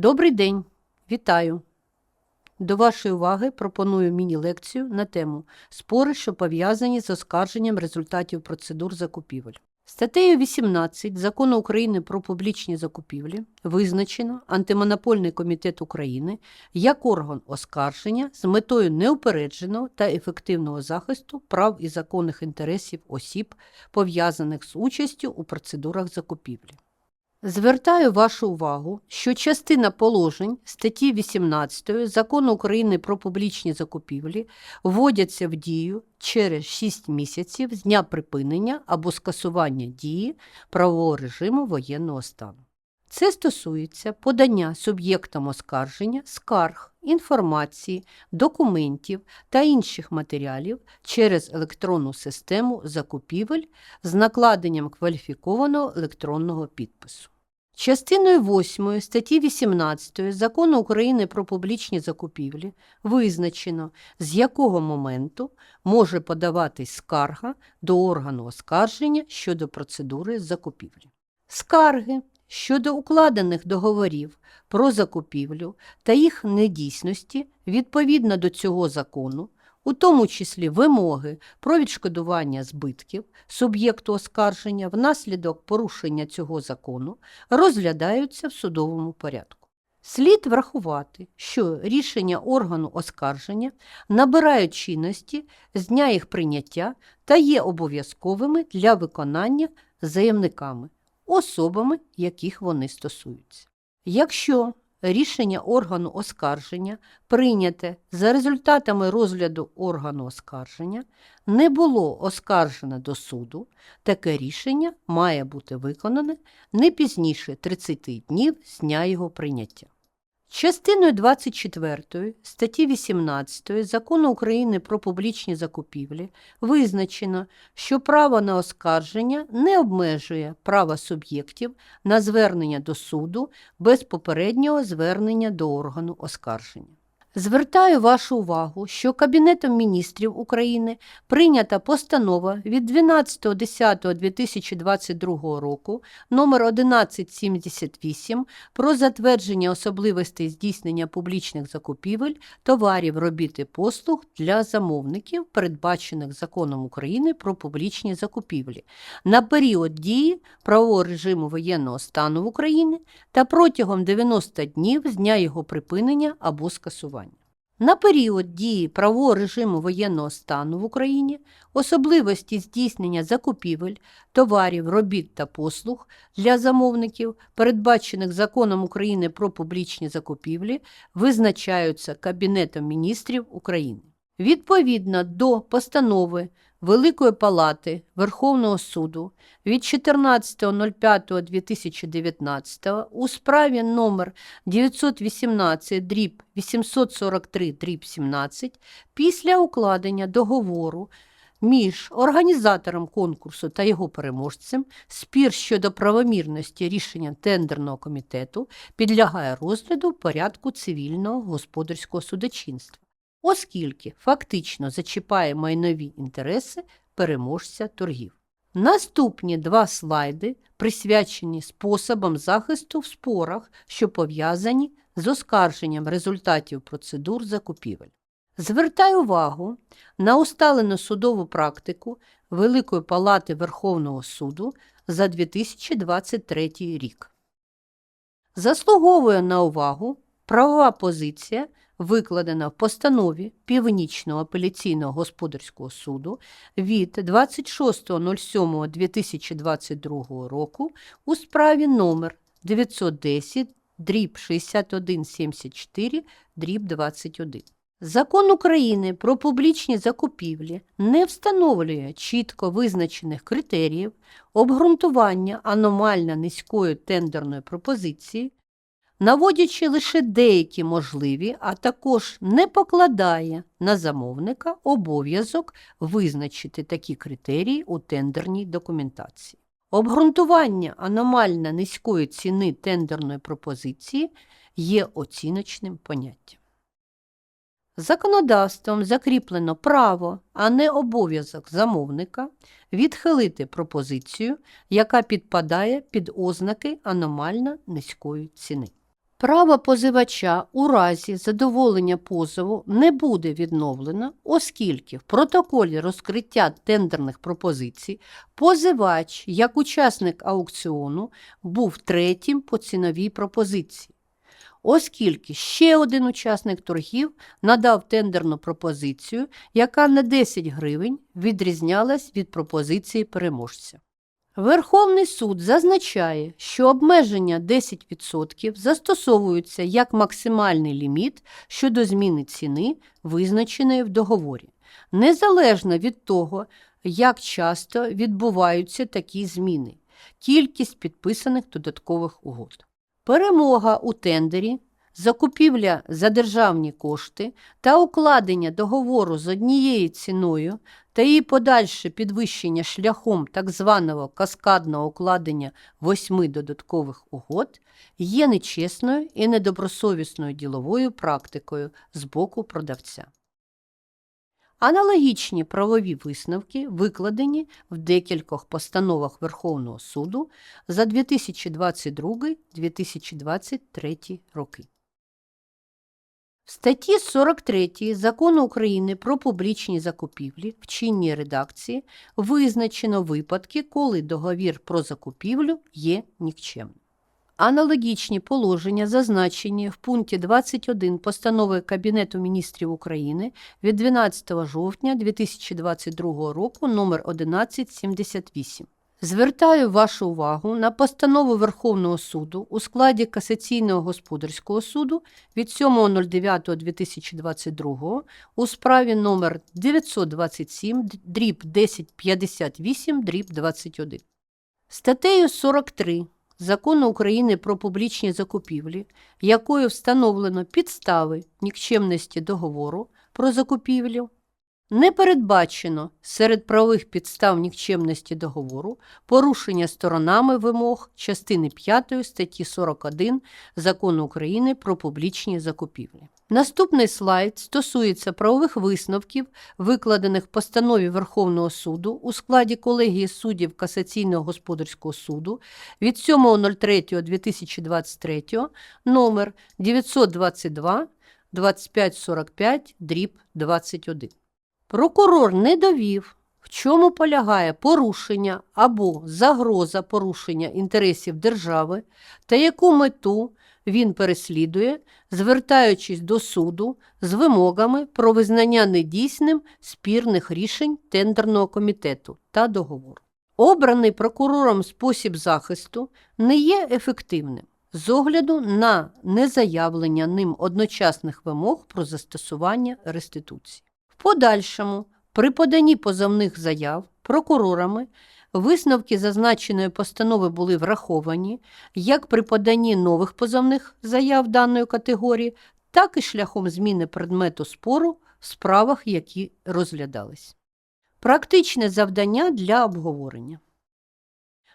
Добрий день, вітаю. До вашої уваги пропоную міні-лекцію на тему спори, що пов'язані з оскарженням результатів процедур закупівель. Статтею 18 Закону України про публічні закупівлі визначено Антимонопольний комітет України як орган оскарження з метою неупередженого та ефективного захисту прав і законних інтересів осіб, пов'язаних з участю у процедурах закупівлі. Звертаю вашу увагу, що частина положень статті 18 Закону України про публічні закупівлі вводяться в дію через 6 місяців з дня припинення або скасування дії правового режиму воєнного стану. Це стосується подання суб'єктам оскарження скарг, інформації, документів та інших матеріалів через електронну систему закупівель з накладенням кваліфікованого електронного підпису. Частиною 8 статті 18 Закону України про публічні закупівлі визначено, з якого моменту може подаватись скарга до органу оскарження щодо процедури закупівлі. Скарги щодо укладених договорів про закупівлю та їх недійсності відповідно до цього закону, у тому числі вимоги про відшкодування збитків суб'єкту оскарження внаслідок порушення цього закону, розглядаються в судовому порядку. Слід врахувати, що рішення органу оскарження набирають чинності з дня їх прийняття та є обов'язковими для виконання заявниками, особами, яких вони стосуються. Якщо рішення органу оскарження, прийняте за результатами розгляду органу оскарження, не було оскаржене до суду, таке рішення має бути виконане не пізніше 30 днів з дня його прийняття. Частиною 24 статті 18 Закону України про публічні закупівлі визначено, що право на оскарження не обмежує права суб'єктів на звернення до суду без попереднього звернення до органу оскарження. Звертаю вашу увагу, що Кабінетом міністрів України прийнята постанова від 12.10.2022 року номер 1178 про затвердження особливостей здійснення публічних закупівель товарів, робіт і послуг для замовників, передбачених Законом України про публічні закупівлі на період дії правового режиму воєнного стану в Україні та протягом 90 днів з дня його припинення або скасування. На період дії правового режиму воєнного стану в Україні особливості здійснення закупівель, товарів, робіт та послуг для замовників, передбачених Законом України про публічні закупівлі, визначаються Кабінетом міністрів України. Відповідно до постанови Великої Палати Верховного суду від 14.05.2019 у справі номер 918 дріб 843 дріб 17 після укладення договору між організатором конкурсу та його переможцем спір щодо правомірності рішення тендерного комітету підлягає розгляду в порядку цивільного господарського судочинства оскільки фактично зачіпає майнові інтереси переможця торгів. Наступні два слайди присвячені способам захисту в спорах, що пов'язані з оскарженням результатів процедур закупівель. Звертаю увагу на усталену судову практику Великої Палати Верховного суду за 2023 рік. Заслуговує на увагу правова позиція викладена в постанові Північного апеляційного господарського суду від 26.07.2022 року у справі номер 910 дріб 6174 дріб 21. Закон України про публічні закупівлі не встановлює чітко визначених критеріїв обґрунтування аномально низької тендерної пропозиції, наводячи лише деякі можливі, а також не покладає на замовника обов'язок визначити такі критерії у тендерній документації. Обґрунтування аномально низької ціни тендерної пропозиції є оціночним поняттям. Законодавством закріплено право, а не обов'язок замовника відхилити пропозицію, яка підпадає під ознаки аномально низької ціни. Право позивача у разі задоволення позову не буде відновлено, оскільки в протоколі розкриття тендерних пропозицій позивач, як учасник аукціону, був третім по ціновій пропозиції. Оскільки ще один учасник торгів надав тендерну пропозицію, яка на 10 гривень відрізнялась від пропозиції переможця. Верховний суд зазначає, що обмеження 10% застосовуються як максимальний ліміт щодо зміни ціни, визначеної в договорі, незалежно від того, як часто відбуваються такі зміни, кількість підписаних додаткових угод. Перемога у тендері, закупівля за державні кошти та укладення договору з однією ціною та її подальше підвищення шляхом так званого каскадного укладення восьми додаткових угод є нечесною і недобросовісною діловою практикою з боку продавця. Аналогічні правові висновки викладені в декількох постановах Верховного суду за 2022-2023 роки. Статті 43 Закону України про публічні закупівлі в чинній редакції визначено випадки, коли договір про закупівлю є нікчемним. Аналогічні положення зазначені в пункті 21 Постанови Кабінету міністрів України від 12 жовтня 2022 року номер 1178. Звертаю вашу увагу на постанову Верховного суду у складі Касаційного господарського суду від 7.09.2022 у справі номер 927 дріб 1058 дріб 21. Статтею 43 Закону України про публічні закупівлі, якою встановлено підстави нікчемності договору про закупівлю, не передбачено серед правових підстав нікчемності договору порушення сторонами вимог частини 5 статті 41 Закону України про публічні закупівлі. Наступний слайд стосується правових висновків, викладених в постанові Верховного суду у складі колегії суддів Касаційного господарського суду від 7.03.2023 номер 922 2545 дріб 21. Прокурор не довів, в чому полягає порушення або загроза порушення інтересів держави та яку мету він переслідує, звертаючись до суду з вимогами про визнання недійсним спірних рішень тендерного комітету та договору. Обраний прокурором спосіб захисту не є ефективним з огляду на незаявлення ним одночасних вимог про застосування реституції. Подальшому, при поданні позовних заяв прокурорами висновки зазначеної постанови були враховані як при поданні нових позовних заяв даної категорії, так і шляхом зміни предмету спору в справах, які розглядались. Практичне завдання для обговорення.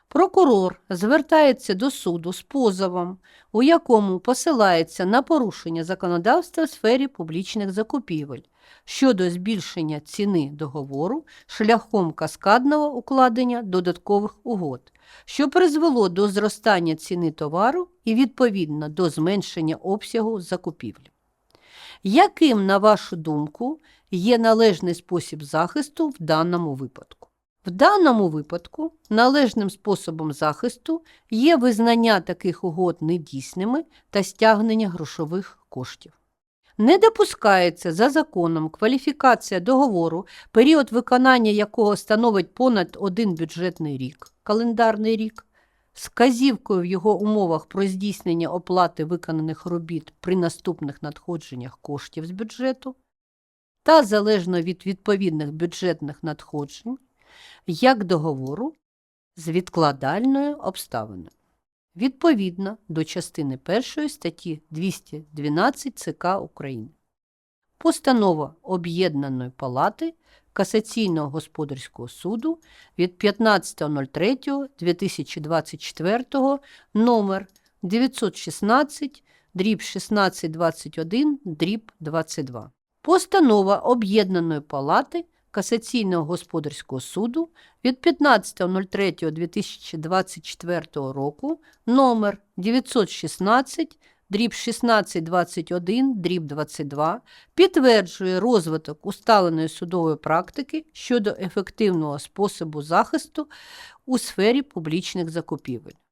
Прокурор звертається до суду з позовом, у якому посилається на порушення законодавства в сфері публічних закупівель щодо збільшення ціни договору шляхом каскадного укладення додаткових угод, що призвело до зростання ціни товару і відповідно до зменшення обсягу закупівлі. Яким, на вашу думку, є належний спосіб захисту в даному випадку? В даному випадку належним способом захисту є визнання таких угод недійсними та стягнення грошових коштів. Не допускається за законом кваліфікація договору, період виконання якого становить понад один бюджетний рік, календарний рік, з вказівкою в його умовах про здійснення оплати виконаних робіт при наступних надходженнях коштів з бюджету та залежно від відповідних бюджетних надходжень, як договору з відкладальною обставиною. Відповідно до частини 1 статті 212 ЦК України. Постанова Об'єднаної палати Касаційного господарського суду від 15.03.2024 номер 916 дріб 1621 дріб 22. Постанова Об'єднаної палати Касаційного господарського суду від 15.03.2024 року номер 916 дріб 1621, дріб 22 підтверджує розвиток усталеної судової практики щодо ефективного способу захисту у сфері публічних закупівель.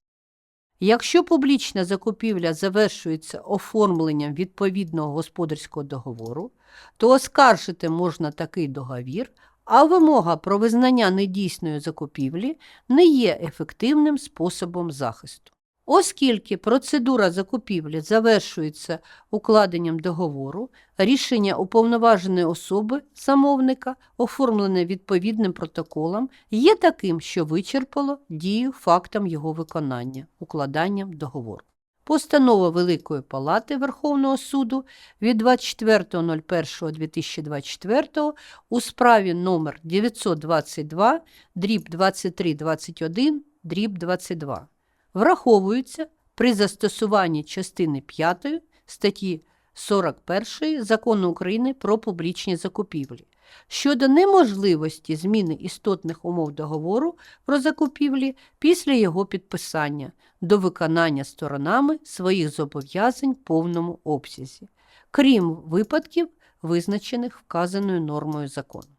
Якщо публічна закупівля завершується оформленням відповідного господарського договору, то оскаржити можна такий договір, а вимога про визнання недійсної закупівлі не є ефективним способом захисту. Оскільки процедура закупівлі завершується укладенням договору, рішення уповноваженої особи замовника, оформлене відповідним протоколом, є таким, що вичерпало дію фактам його виконання укладанням договору. Постанова Великої Палати Верховного суду від 24.01.2024 у справі номер 922 дріб 2321 дріб 22 враховуються при застосуванні частини 5 статті 41 Закону України про публічні закупівлі щодо неможливості зміни істотних умов договору про закупівлі після його підписання до виконання сторонами своїх зобов'язань в повному обсязі, крім випадків, визначених вказаною нормою закону.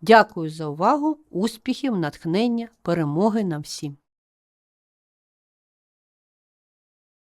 Дякую за увагу, успіхів, натхнення, перемоги нам всім!